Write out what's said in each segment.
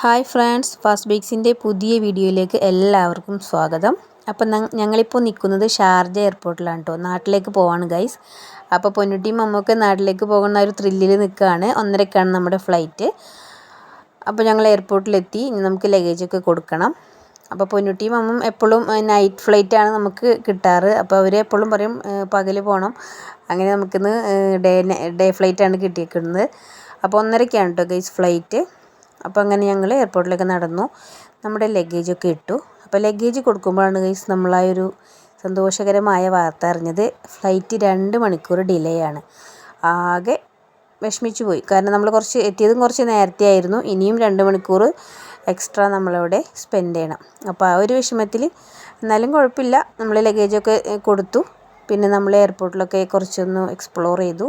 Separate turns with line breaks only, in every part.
Hi friends fast ബേക്സിന്റെ പുതിയ വീഡിയോയിലേക്ക് എല്ലാവർക്കും സ്വാഗതം. അപ്പം ഞങ്ങളിപ്പോൾ നിൽക്കുന്നത് ഷാർജ എയർപോർട്ടിലാണ് കേട്ടോ നാട്ടിലേക്ക് പോവാണ് ഗൈസ്. അപ്പോൾ പൊന്നുട്ടിയും മമ്മൊക്കെ നാട്ടിലേക്ക് പോകുന്ന ഒരു ത്രില്ലിൽ നിൽക്കുകയാണ്. ഒന്നരക്കാണ് നമ്മുടെ ഫ്ലൈറ്റ്. അപ്പോൾ ഞങ്ങൾ എയർപോർട്ടിലെത്തി. ഇനി നമുക്ക് ലഗേജൊക്കെ കൊടുക്കണം. അപ്പോൾ പൊന്നുട്ടിയും അമ്മും എപ്പോഴും നൈറ്റ് ഫ്ലൈറ്റാണ് നമുക്ക് കിട്ടാറ്. അപ്പോൾ അവർ എപ്പോഴും പറയും പകൽ പോകണം അങ്ങനെ നമുക്കിന്ന് ഡേ ഡേ ഫ്ലൈറ്റാണ് കിട്ടിയിരിക്കുന്നത് അപ്പോൾ ഒന്നരക്കാണ് കേട്ടോ ഗൈസ് ഫ്ലൈറ്റ് അപ്പോൾ അങ്ങനെ ഞങ്ങൾ എയർപോർട്ടിലേക്ക് നടന്നു. നമ്മുടെ ലഗേജൊക്കെ ഇട്ടു. അപ്പോൾ ലഗേജ് കൊടുക്കുമ്പോഴാണ് ഗൈസ് നമ്മൾ ആ ഒരു സന്തോഷകരമായ വാർത്ത അറിഞ്ഞത്. ഫ്ലൈറ്റ് രണ്ട് മണിക്കൂർ ഡിലേ ആണ്. ആകെ വിഷമിച്ചു പോയി. കാരണം നമ്മൾ കുറച്ച് എത്തിയതും കുറച്ച് നേരത്തെ ആയിരുന്നു. ഇനിയും രണ്ട് മണിക്കൂർ എക്സ്ട്രാ നമ്മളവിടെ സ്പെൻഡ് ചെയ്യണം. അപ്പോൾ ആ ഒരു വിഷമത്തിൽ എന്നാലും കുഴപ്പമില്ല. നമ്മൾ ലഗേജൊക്കെ കൊടുത്തു. പിന്നെ നമ്മൾ എയർപോർട്ടിലൊക്കെ കുറച്ചൊന്ന് എക്സ്പ്ലോർ ചെയ്തു.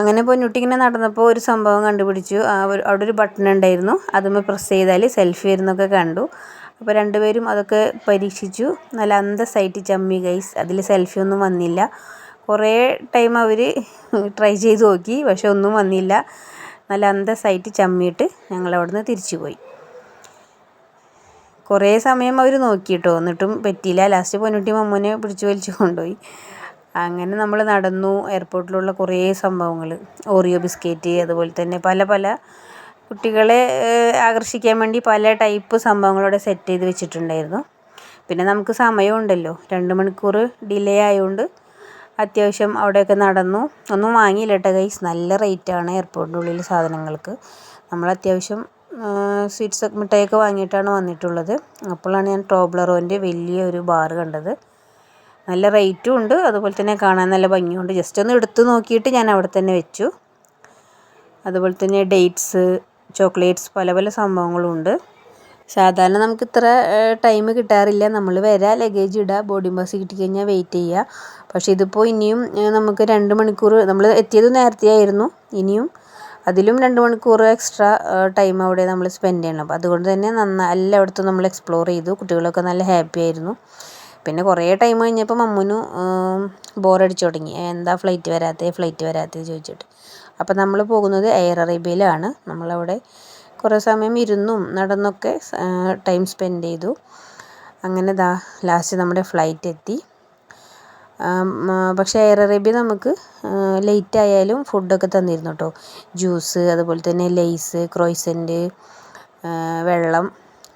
അങ്ങനെ പൊന്നുട്ടി ഇങ്ങനെ നടന്നപ്പോൾ ഒരു സംഭവം കണ്ടുപിടിച്ചു. അവിടെ ഒരു ബട്ടൺ ഉണ്ടായിരുന്നു. അതുമ്മേ പ്രസ് ചെയ്താൽ സെൽഫി വരുന്നൊക്കെ കണ്ടു. അപ്പോൾ രണ്ടുപേരും അതൊക്കെ പരീക്ഷിച്ചു. നല്ല അന്തസ്സായിട്ട് ചമ്മി ഗൈസ് അതിൽ സെൽഫി ഒന്നും വന്നില്ല. കുറേ ടൈം അവർ ട്രൈ ചെയ്ത് നോക്കി പക്ഷെ ഒന്നും വന്നില്ല. നല്ല അന്തസ്സായിട്ട് ചമ്മിയിട്ട് ഞങ്ങൾ അവിടുന്ന് തിരിച്ചു പോയി. കുറേ സമയം അവർ നോക്കിയിട്ടോ എന്നിട്ടും പറ്റിയില്ല. ലാസ്റ്റ് പൊന്നുട്ടി മമ്മൂനെ പിടിച്ചു വലിച്ചു കൊണ്ടുപോയി. അങ്ങനെ നമ്മൾ നടന്നു എയർപോർട്ടിലുള്ള കുറേ സംഭവങ്ങൾ ഓറിയോ ബിസ്ക്കറ്റ് അതുപോലെ തന്നെ പല പല കുട്ടികളെ ആകർഷിക്കാൻ വേണ്ടി പല ടൈപ്പ് സംഭവങ്ങളോടെ സെറ്റ് ചെയ്ത് വെച്ചിട്ടുണ്ടായിരുന്നു. പിന്നെ നമുക്ക് സമയമുണ്ടല്ലോ രണ്ട് മണിക്കൂർ ഡിലേ ആയതുകൊണ്ട് അത്യാവശ്യം അവിടെയൊക്കെ നടന്നു. ഒന്നും വാങ്ങിയില്ല കേട്ടോ ഗൈസ് നല്ല റേറ്റാണ് എയർപോർട്ടിന്റെ ഉള്ളിൽ സാധനങ്ങൾക്ക്. നമ്മൾ അത്യാവശ്യം സ്വീറ്റ്സ് മിഠായിയൊക്കെ വാങ്ങിയിട്ടാണ് വന്നിട്ടുള്ളത്. അപ്പോഴാണ് ഞാൻ ടോബ്ലറോന്റെ വലിയൊരു ബാർ കണ്ടത്. നല്ല റേറ്റും ഉണ്ട്. അതുപോലെ തന്നെ കാണാൻ നല്ല ഭംഗിയുണ്ട്. ജസ്റ്റ് ഒന്ന് എടുത്ത് നോക്കിയിട്ട് ഞാൻ അവിടെ തന്നെ വെച്ചു. അതുപോലെ തന്നെ ഡേറ്റ്സ് ചോക്ലേറ്റ്സ് പല പല സംഭവങ്ങളും ഉണ്ട്. സാധാരണ നമുക്ക് ഇത്ര ടൈം കിട്ടാറില്ല. നമ്മൾ വരാം ലഗേജ് ഇടുക ബോർഡിംഗ് ബസ് കിട്ടിക്കഴിഞ്ഞാൽ വെയിറ്റ് ചെയ്യുക പക്ഷേ ഇതിപ്പോൾ ഇനിയും നമുക്ക് രണ്ട് മണിക്കൂർ നമ്മൾ എത്തിയത് നേരത്തെ ആയിരുന്നു. ഇനിയും അതിലും രണ്ട് മണിക്കൂർ എക്സ്ട്രാ ടൈം അവിടെ നമ്മൾ സ്പെൻഡ് ചെയ്യണം. അപ്പോൾ അതുകൊണ്ട് തന്നെ നന്നായി എല്ലായിടത്തും നമ്മൾ എക്സ്പ്ലോർ ചെയ്തു. കുട്ടികളൊക്കെ നല്ല ഹാപ്പി ആയിരുന്നു. പിന്നെ കുറേ ടൈം കഴിഞ്ഞപ്പോൾ മമ്മൂനു ബോറടിച്ചു തുടങ്ങി. എന്താ ഫ്ലൈറ്റ് വരാത്തത് ഫ്ലൈറ്റ് വരാത്തത് ചോദിച്ചിട്ട്. അപ്പോൾ നമ്മൾ പോകുന്നത് എയർ അറേബ്യയിലാണ് നമ്മളവിടെ കുറേ സമയം ഇരുന്നും നടന്നൊക്കെ ടൈം സ്പെൻഡ് ചെയ്തു. അങ്ങനെ ദാ ലാസ്റ്റ് നമ്മുടെ ഫ്ലൈറ്റ് എത്തി. പക്ഷേ എയർ അറേബ്യ നമുക്ക് ലേറ്റ് ആയാലും ഫുഡൊക്കെ തന്നിരുന്നു കേട്ടോ ജ്യൂസ് അതുപോലെ തന്നെ ലെയ്സ് ക്രോയ്സന്റ് വെള്ളം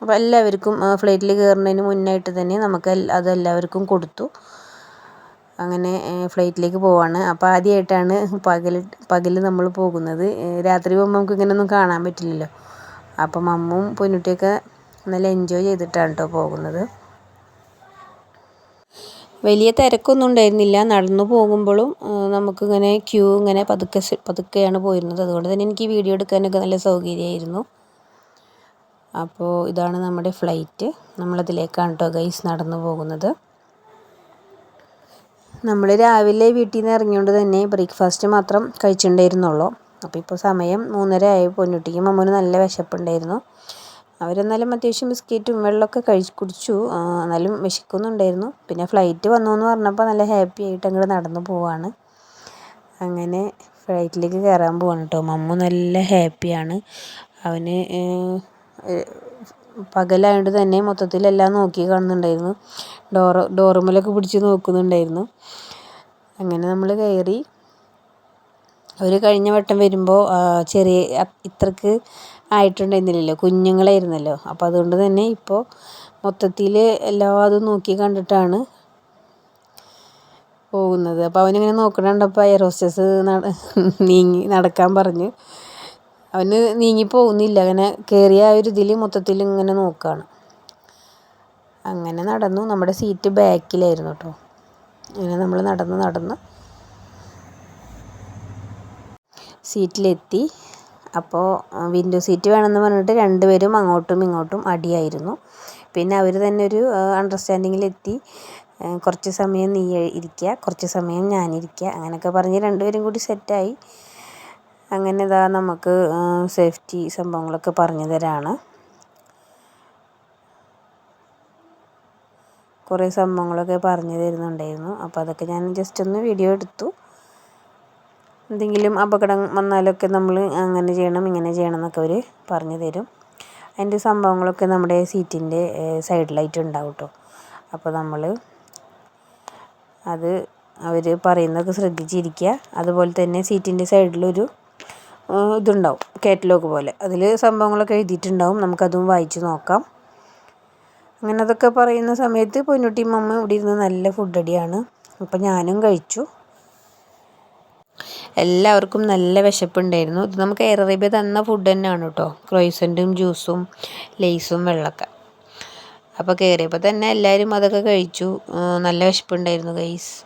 അപ്പോൾ എല്ലാവർക്കും ഫ്ലൈറ്റിൽ കയറുന്നതിന് മുന്നായിട്ട് തന്നെ നമുക്ക് അത് എല്ലാവർക്കും കൊടുത്തു. അങ്ങനെ ഫ്ലൈറ്റിലേക്ക് പോവാണ്. അപ്പോൾ ആദ്യമായിട്ടാണ് പകൽ പകൽ നമ്മൾ പോകുന്നത്. രാത്രി പോകുമ്പോൾ നമുക്ക് ഇങ്ങനെയൊന്നും കാണാൻ പറ്റില്ലല്ലോ. അപ്പം മമ്മും പൊന്നുട്ടിയൊക്കെ നല്ല എൻജോയ് ചെയ്തിട്ടാണ് കേട്ടോ പോകുന്നത്. വലിയ തിരക്കൊന്നും ഉണ്ടായിരുന്നില്ല. നടന്നു പോകുമ്പോഴും നമുക്കിങ്ങനെ ക്യൂ ഇങ്ങനെ പതുക്കെ പതുക്കെയാണ് പോയിരുന്നത്. അതുകൊണ്ട് തന്നെ എനിക്ക് വീഡിയോ എടുക്കാനൊക്കെ നല്ല സൗകര്യമായിരുന്നു. അപ്പോൾ ഇതാണ് നമ്മുടെ ഫ്ലൈറ്റ്. നമ്മളതിലേക്കാണ് കേട്ടോ ഗൈസ് നടന്നു പോകുന്നത്. നമ്മൾ രാവിലെ വീട്ടിൽ നിന്ന് ഇറങ്ങിയോണ്ട് തന്നെ ബ്രേക്ക്ഫാസ്റ്റ് മാത്രം കഴിച്ചിട്ടുണ്ടായിരുന്നുള്ളൂ അപ്പോൾ ഇപ്പോൾ സമയം മൂന്നര ആയി. പൊന്നുട്ടിക്കും അമ്മൂന് നല്ല വിശപ്പുണ്ടായിരുന്നു. അവരെന്നാലും അത്യാവശ്യം ബിസ്ക്കറ്റും വെള്ളമൊക്കെ കഴിച്ച് കുടിച്ചു. എന്നാലും വിശക്കുന്നുണ്ടായിരുന്നു. പിന്നെ ഫ്ലൈറ്റ് വന്നു എന്ന് പറഞ്ഞപ്പോൾ നല്ല ഹാപ്പി ആയിട്ട് അങ്ങോട്ട് നടന്നു പോവാണ്. അങ്ങനെ ഫ്ലൈറ്റിലേക്ക് കയറാൻ പോവാണ് കേട്ടോ മമ്മു നല്ല ഹാപ്പിയാണ്. അവന് പകലായതുകൊണ്ട് തന്നെ മൊത്തത്തിൽ എല്ലാം നോക്കി കാണുന്നുണ്ടായിരുന്നു. ഡോറ് ഡോറുമ്മലൊക്കെ പിടിച്ച് നോക്കുന്നുണ്ടായിരുന്നു. അങ്ങനെ നമ്മൾ കയറി. അവർ കഴിഞ്ഞ വട്ടം വരുമ്പോൾ ചെറിയ ഇത്രക്ക് ആയിട്ടുണ്ടായിരുന്നില്ലല്ലോ കുഞ്ഞുങ്ങളായിരുന്നല്ലോ. അപ്പോൾ അതുകൊണ്ട് തന്നെ ഇപ്പോൾ മൊത്തത്തിൽ എല്ലാം എല്ലാതും നോക്കി കണ്ടിട്ടാണ് പോകുന്നത്. അപ്പോൾ അവനിങ്ങനെ നോക്കണ കണ്ടപ്പോൾ എയർ ഹോസ്റ്റസ് നീങ്ങി നടക്കാൻ പറഞ്ഞു. അവന് നീങ്ങി പോകുന്നില്ല. അങ്ങനെ കയറിയ ആ ഒരു ഇതിൽ മൊത്തത്തിൽ ഇങ്ങനെ നോക്കുകയാണ് അങ്ങനെ നടന്നു. നമ്മുടെ സീറ്റ് ബാക്കിലായിരുന്നു കേട്ടോ അങ്ങനെ നമ്മൾ നടന്ന് നടന്ന് സീറ്റിലെത്തി അപ്പോൾ വിൻഡോ സീറ്റ് വേണമെന്ന് പറഞ്ഞിട്ട് രണ്ടുപേരും അങ്ങോട്ടും ഇങ്ങോട്ടും അടിയായിരുന്നു. പിന്നെ അവർ തന്നെ ഒരു അണ്ടർസ്റ്റാൻഡിങ്ങിലെത്തി കുറച്ച് സമയം നീ ഇരിക്കുക കുറച്ച് സമയം ഞാനിരിക്കുക അങ്ങനെയൊക്കെ പറഞ്ഞ് രണ്ടുപേരും കൂടി സെറ്റായി അങ്ങനെ ഇതാ നമുക്ക് സേഫ്റ്റി സംഭവങ്ങളൊക്കെ പറഞ്ഞു തരാണ്. കുറേ സംഭവങ്ങളൊക്കെ പറഞ്ഞു തരുന്നുണ്ടായിരുന്നു. അപ്പോൾ അതൊക്കെ ഞാൻ ജസ്റ്റ് ഒന്ന് വീഡിയോ എടുത്തു. എന്തെങ്കിലും അപകടം വന്നാലൊക്കെ നമ്മൾ അങ്ങനെ ചെയ്യണം ഇങ്ങനെ ചെയ്യണം എന്നൊക്കെ അവർ പറഞ്ഞു തരും. അതിന്റെ സംഭവങ്ങളൊക്കെ നമ്മുടെ സീറ്റിന്റെ സൈഡിലായിട്ട് ഉണ്ടാവും കേട്ടോ അപ്പോൾ നമ്മൾ അത് അവർ പറയുന്നതൊക്കെ ശ്രദ്ധിച്ചിരിക്കുക. അതുപോലെ തന്നെ സീറ്റിന്റെ സൈഡിലൊരു ഇതുണ്ടാവും. കാറ്റലോഗ് പോലെ. അതിൽ സംഭവങ്ങളൊക്കെ എഴുതിയിട്ടുണ്ടാവും. നമുക്കതും വായിച്ച് നോക്കാം. അങ്ങനെ അതൊക്കെ പറയുന്ന സമയത്ത് പൊന്നുട്ടിയും അമ്മ ഇവിടെ ഇരുന്ന് നല്ല ഫുഡ് അടിയാണ്. അപ്പം ഞാനും കഴിച്ചു. എല്ലാവർക്കും നല്ല വിശപ്പുണ്ടായിരുന്നു. ഇത് നമുക്ക് എയർ അറേബ്യ തന്ന ഫുഡ് തന്നെയാണ് കേട്ടോ. ക്രോയ്സന്റും ജ്യൂസും ലേസും വെള്ളമൊക്കെ. അപ്പോൾ കയറിയപ്പോൾ തന്നെ എല്ലാവരും അതൊക്കെ കഴിച്ചു. നല്ല വിശപ്പുണ്ടായിരുന്നു ഗൈസ്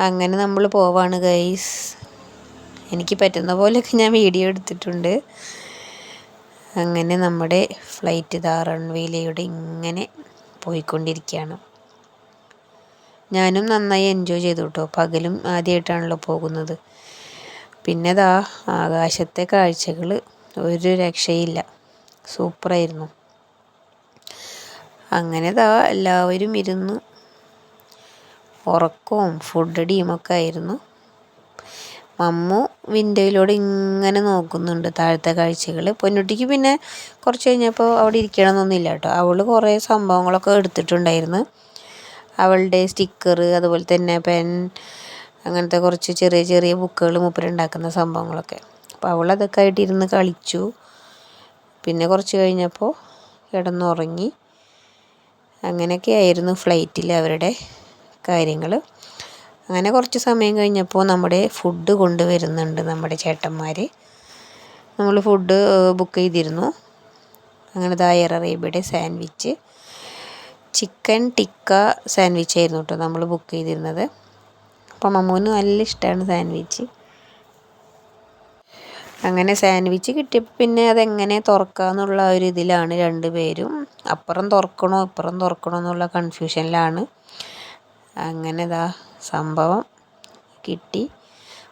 അങ്ങനെ നമ്മൾ പോവാണ് ഗൈസ് എനിക്ക് പറ്റുന്ന പോലെയൊക്കെ ഞാൻ വീഡിയോ എടുത്തിട്ടുണ്ട്. അങ്ങനെ നമ്മുടെ ഫ്ലൈറ്റ് ഇതാ റൺവേയിലൂടെ ഇങ്ങനെ പോയിക്കൊണ്ടിരിക്കുകയാണ്. ഞാനും നന്നായി എൻജോയ് ചെയ്തു കേട്ടോ പകലും ആദ്യമായിട്ടാണല്ലോ പോകുന്നത്. പിന്നെ ദാ ആകാശത്തെ കാഴ്ചകൾ ഒരു രക്ഷയില്ല. സൂപ്പറായിരുന്നു അങ്ങനെ ദാ എല്ലാവരും ഇരുന്ന് ഉറക്കവും ഫുഡടിയും ഒക്കെ ആയിരുന്നു. മമ്മു വിൻഡോയിലൂടെ ഇങ്ങനെ നോക്കുന്നുണ്ട് താഴത്തെ കാഴ്ചകൾ പൊന്നുട്ടിക്ക് പിന്നെ കുറച്ച് കഴിഞ്ഞപ്പോൾ അവിടെ ഇരിക്കണമെന്നൊന്നുമില്ല കേട്ടോ. അവൾ കുറേ സംഭവങ്ങളൊക്കെ എടുത്തിട്ടുണ്ടായിരുന്നു. അവളുടെ സ്റ്റിക്കർ അതുപോലെ തന്നെ പെൻ അങ്ങനത്തെ കുറച്ച് ചെറിയ ചെറിയ ബുക്കുകൾ മൂപ്പരുണ്ടാക്കുന്ന സംഭവങ്ങളൊക്കെ. അപ്പോൾ അവൾ അതൊക്കെ ആയിട്ട് ഇരുന്ന് കളിച്ചു. പിന്നെ കുറച്ച് കഴിഞ്ഞപ്പോൾ കിടന്നുറങ്ങി. അങ്ങനെയൊക്കെ ആയിരുന്നു ഫ്ലൈറ്റിൽ അവരുടെ കാര്യങ്ങൾ അങ്ങനെ കുറച്ച് സമയം കഴിഞ്ഞപ്പോൾ നമ്മുടെ ഫുഡ് കൊണ്ടുവരുന്നുണ്ട് നമ്മുടെ ചേട്ടന്മാർ നമ്മൾ ഫുഡ് ബുക്ക് ചെയ്തിരുന്നു. അങ്ങനെ ദായർ അറേബ്യയുടെ സാൻഡ്വിച്ച് ചിക്കൻ ടിക്ക സാൻഡ്വിച്ച് ആയിരുന്നു കേട്ടോ നമ്മൾ ബുക്ക് ചെയ്തിരുന്നത്. അപ്പം മമ്മൂന് നല്ല ഇഷ്ടമാണ് സാൻഡ്വിച്ച് അങ്ങനെ സാൻഡ്വിച്ച് കിട്ടിയപ്പോൾ പിന്നെ അതെങ്ങനെ തുറക്കാന്നുള്ള ഒരു ഇതിലാണ് രണ്ടുപേരും. അപ്പുറം തുറക്കണോ ഇപ്പുറം തുറക്കണോ എന്നുള്ള കൺഫ്യൂഷനിലാണ് അങ്ങനെ ഇതാ സംഭവം. കിട്ടി.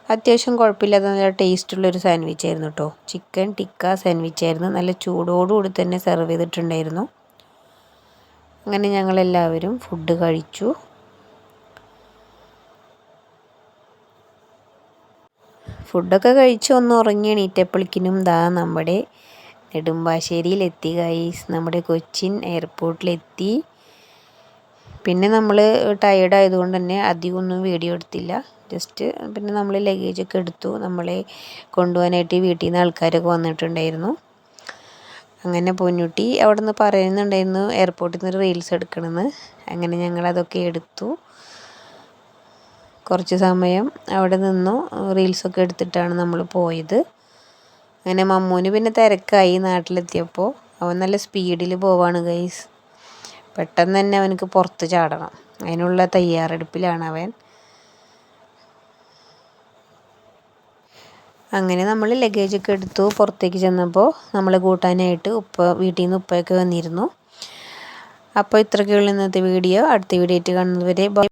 അത്യാവശ്യം കുഴപ്പമില്ലാത്ത നല്ല ടേസ്റ്റുള്ളൊരു സാൻഡ്വിച്ച് ആയിരുന്നു കേട്ടോ ചിക്കൻ ടിക്ക സാൻഡ്വിച്ച് ആയിരുന്നു. നല്ല ചൂടോടുകൂടി തന്നെ സെർവ് ചെയ്തിട്ടുണ്ടായിരുന്നു. അങ്ങനെ ഞങ്ങളെല്ലാവരും ഫുഡ് കഴിച്ചു. ഫുഡൊക്കെ കഴിച്ച് ഒന്ന് ഉറങ്ങി എണീറ്റപ്പോഴേക്കിനും ദാ നമ്മുടെ നെടുമ്പാശ്ശേരിയിലെത്തി ഗൈസ് നമ്മുടെ കൊച്ചിൻ എയർപോർട്ടിലെത്തി പിന്നെ നമ്മൾ ടയേർഡ് ആയതുകൊണ്ട് തന്നെ അധികമൊന്നും വീഡിയോ എടുത്തില്ല. ജസ്റ്റ് പിന്നെ നമ്മൾ ലഗേജ് ഒക്കെ എടുത്തു. നമ്മളെ കൊണ്ടുപോകാനായിട്ട് വീട്ടിൽ നിന്ന് ആൾക്കാരൊക്കെ വന്നിട്ടുണ്ടായിരുന്നു. അങ്ങനെ പൊന്നുട്ടി അവിടെ നിന്ന് പറയുന്നുണ്ടായിരുന്നു എയർപോർട്ടിൽ നിന്ന് റീൽസ് എടുക്കണമെന്ന് അങ്ങനെ ഞങ്ങൾ അതൊക്കെ എടുത്തു. കുറച്ച് സമയം അവിടെ നിന്നു. റീൽസൊക്കെ എടുത്തിട്ടാണ് നമ്മൾ പോയത്. അങ്ങനെ മമ്മൂന് പിന്നെ തിരക്കായി നാട്ടിലെത്തിയപ്പോൾ അവൻ നല്ല സ്പീഡിൽ പോവാണ് ഗൈസ് പെട്ടെന്ന് തന്നെ അവനക്ക് പുറത്ത് ചാടണം. അതിനുള്ള തയ്യാറെടുപ്പിലാണ് അവൻ. അങ്ങനെ നമ്മൾ ലഗേജൊക്കെ എടുത്തു പുറത്തേക്ക് ചെന്നപ്പോൾ നമ്മൾ കൂട്ടാനായിട്ട് ഉപ്പ വീട്ടിൽ നിന്ന് ഉപ്പയൊക്കെ വന്നിരുന്നു. അപ്പോൾ ഇത്രയൊക്കെയുള്ള ഇന്നത്തെ വീഡിയോ അടുത്ത വീഡിയോ ആയിട്ട് കാണുന്നത് വരെ.